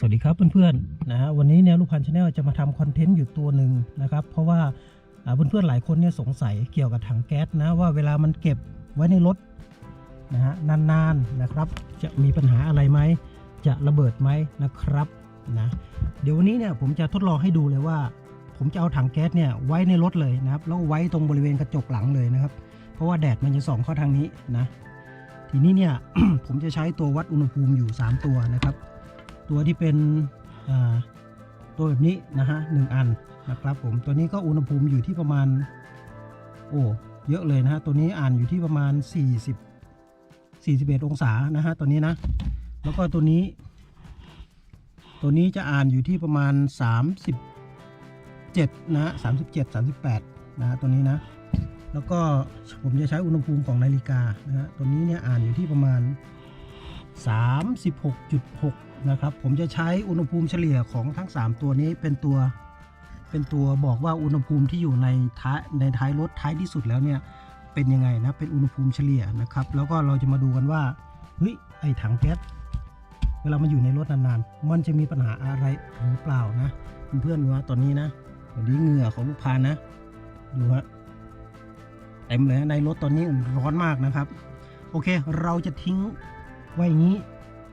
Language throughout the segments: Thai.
สวัสดีครับเพื่อนๆนะฮะวันนี้แนวลูกพันชาแนลจะมาทำคอนเทนต์อยู่ตัวหนึ่งนะครับ เพราะว่าอ่าเพื่อนๆหลายคนเนี่ยสงสัยเกี่ยวกับถังแก๊สนะว่าเวลามันเก็บไว้ในรถนะฮะนานๆนะครับ จะมีปัญหาอะไรไหมจะระเบิดไหมนะครับนะเดี๋ยววันนี้เนี่ยผมจะทดลองให้ดูเลยว่า ผมจะเอาถังแก๊สเนี่ยไว้ในรถเลยนะครับแล้วไว้ตรงบริเวณกระจกหลังเลยนะครับ เพราะว่าแดดมันจะส่องเข้าทางนี้นะทีนี้เนี่ยผมจะใช้ตัววัดอุณหภูมิอยู่ 3 ตัวนะครับ ตัวที่เป็นตัวแบบนี้นะฮะหนึ่งอันนะครับผมตัวนี้ก็อุณหภูมิอยู่ที่ประมาณโอ้เยอะเลยนะฮะตัวนี้อ่านอยู่ที่ประมาณ 40 41 องศานะฮะตัวนี้นะ แล้วก็ตัวนี้ ตัวนี้จะอ่านอยู่ที่ประมาณ 37นะ37 38นะฮะตัวนี้นะแล้วก็ผมจะใช้อุณหภูมิของนาฬิกานะฮะตัวนี้เนี่ยอ่านอยู่ที่ประมาณ 36.6 นะครับ ผมจะใช้อุณหภูมิเฉลี่ยของทั้ง 3 ตัวนี้เป็นตัวเป็นตัวบอกว่าอุณหภูมิที่อยู่ในท้ายในท้ายรถท้ายที่สุดแล้วเนี่ยเป็นยังไงนะเป็นอุณหภูมิเฉลี่ยนะครับ แล้วก็เราจะมาดูกันว่าเฮ้ยไอถังแก๊สเวลามันอยู่ในรถนานๆ มันจะมีปัญหาอะไรหรือเปล่านะเพื่อนๆดูว่าตอนนี้นะวันนี้เหงื่อของลูกพานนะดูฮะเต็มเลยในรถตอนนี้ร้อนมากนะครับ โอเค เราจะทิ้งไว้อย่างนี้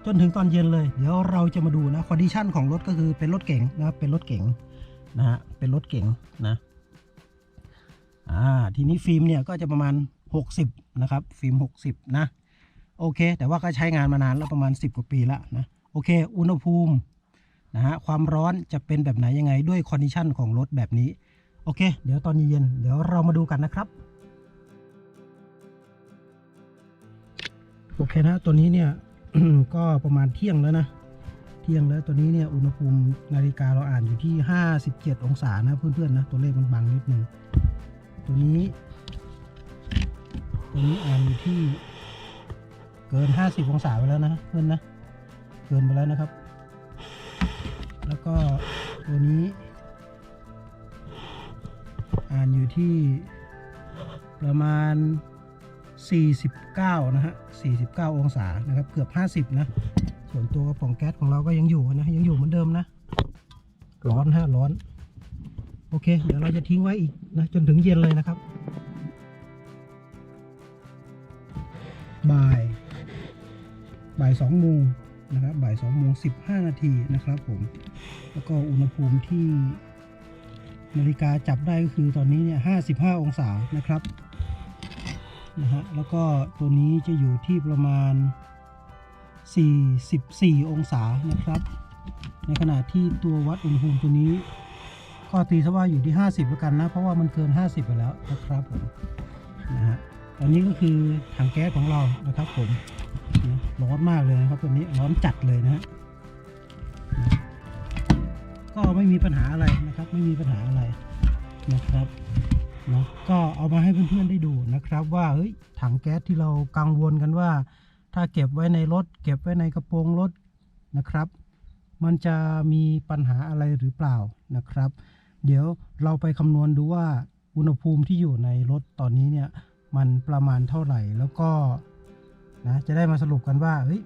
จนถึงตอนเย็นเลย เดี๋ยวเราจะมาดูนะคอนดิชันของรถก็คือเป็นรถเก๋งนะครับเป็นรถเก๋งนะฮะเป็นรถเก๋งนะอ่าทีนี้ฟิล์มเนี่ยก็จะประมาณ 60 นะครับ ฟิล์ม 60 นะ โอเค แต่ว่าก็ใช้งานมานานแล้วประมาณ 10 กว่าปีแล้วนะโอเค อุณหภูมินะฮะความร้อนจะเป็นแบบไหนยังไงด้วยคอนดิชันของรถแบบนี้ โอเค เดี๋ยวตอนเย็นเดี๋ยวเรามาดูกันนะครับโอเคนะตัวนี้เนี่ย ก็ประมาณเที่ยงแล้วนะ เที่ยงแล้วตัวนี้เนี่ยอุณหภูมินาฬิกาเราอ่านอยู่ที่ 57 องศานะเพื่อนๆนะตัวเลขมันบังนิดนึงตัวนี้ ตัวนี้อ่านอยู่ที่เกิน 50 องศาไปแล้วนะเพื่อนนะเกินไปแล้วนะครับ แล้วก็ตัวนี้ อ่านอยู่ที่ประมาณ 49 นะฮะ 49 องศานะครับ เกือบ 50 นะ ส่วนตัวกระป๋องแก๊สของเราก็ยังอยู่นะ ยังอยู่เหมือนเดิมนะ ร้อนฮะ ร้อน โอเค เดี๋ยวเราจะทิ้งไว้อีกนะ จนถึงเย็นเลยนะครับ บ่าย บ่ายสองโมงนะครับ บ่ายสองโมงสิบห้านาทีนะครับผม แล้วก็อุณหภูมิที่นาฬิกาจับได้ก็คือตอนนี้เนี่ยห้าสิบห้าองศานะครับ นะฮะแล้วก็ตัวนี้จะอยู่ที่ประมาณ 44 องศานะครับ ในขณะที่ตัววัดอุณหภูมิตัวนี้ ก็ตีซะว่าอยู่ที่ 50แล้วกันนะ เพราะว่ามันเกิน 50 ไปแล้วนะครับผมนะฮะตอนนี้ก็คือถังแก๊สของเรานะครับผมร้อนมากเลยนะครับตัวนี้ร้อนจัดเลยนะฮะก็ไม่มีปัญหาอะไรนะครับ ไม่มีปัญหาอะไรนะครับ เนาะก็เอามาให้เพื่อนๆได้ดูนะครับ ว่าเฮ้ยถังแก๊สที่เรากังวลกันว่า ถ้าเก็บไว้ในรถ เก็บไว้ในกระโปรงรถนะครับ มันจะมีปัญหาอะไรหรือเปล่านะครับ เดี๋ยวเราไปคำนวณดูว่าอุณหภูมิที่อยู่ในรถตอนนี้เนี่ยมันประมาณเท่าไหร่แล้วก็นะจะได้มาสรุปกันว่าเฮ้ย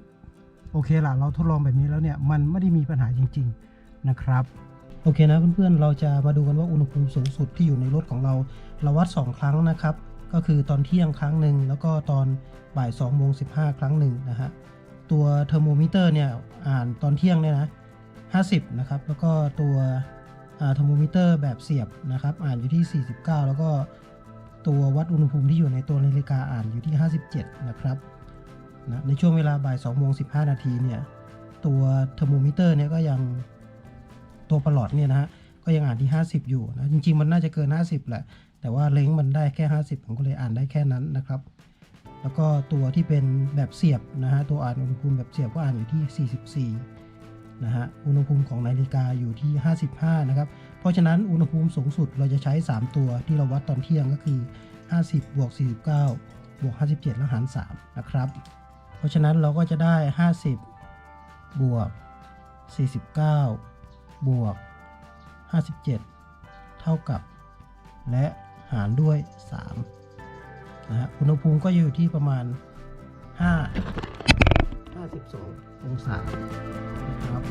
โอเคละเราทดลองแบบนี้แล้วเนี่ยมันไม่ได้มีปัญหาจริง ๆนะครับ โอเคนะเพื่อนๆ เราจะมาดูกันว่าอุณหภูมิสูงสุดที่อยู่ในรถของเรา เราวัด 2 ครั้งนะครับ ก็คือตอนเที่ยงครั้งหนึ่งแล้วก็ตอนบ่าย2โมง15 ครั้งหนึ่งนะฮะ ตัวเทอร์โมมิเตอร์เนี่ยอ่านตอนเที่ยงเนี่ยนะ 50 นะครับ แล้วก็ตัวเทอร์โมมิเตอร์แบบเสียบนะครับ อ่านอยู่ที่ 49 แล้วก็ตัววัดอุณหภูมิที่อยู่ในตัวนาฬิกาอ่านอยู่ที่ 57 นะครับนะในช่วงเวลาบ่าย2โมง15 นาทีเนี่ยตัวเทอร์โมมิเตอร์เนี่ยก็ยัง ตัวประหลอดเนี่ยนะฮะก็ยังอ่านที่ 50 อยู่นะจริงๆมันน่าจะเกิน 50 แหละ แต่ว่าเล้งมันได้แค่ 50 ผมก็เลยอ่านได้แค่นั้นนะครับ แล้วก็ตัวที่เป็นแบบเสียบนะฮะตัวอ่านอุณหภูมิแบบเสียบก็อ่านอยู่ที่ 44นะฮะอุณหภูมิของนาฬิกาอยู่ที่ 55 นะครับ เพราะฉะนั้นอุณหภูมิสูงสุดเราจะใช้ 3 ตัวที่เราวัดตอนเที่ยงก็คือ 50บวก49บวก57 แล้วหาร 3 นะครับ เพราะฉะนั้นเราก็จะได้ 50บวก49 บวก 57 เท่ากับ และหารด้วย 3 นะฮะอุณหภูมิก็อยู่ที่ประมาณ 5 52 องศานะครับ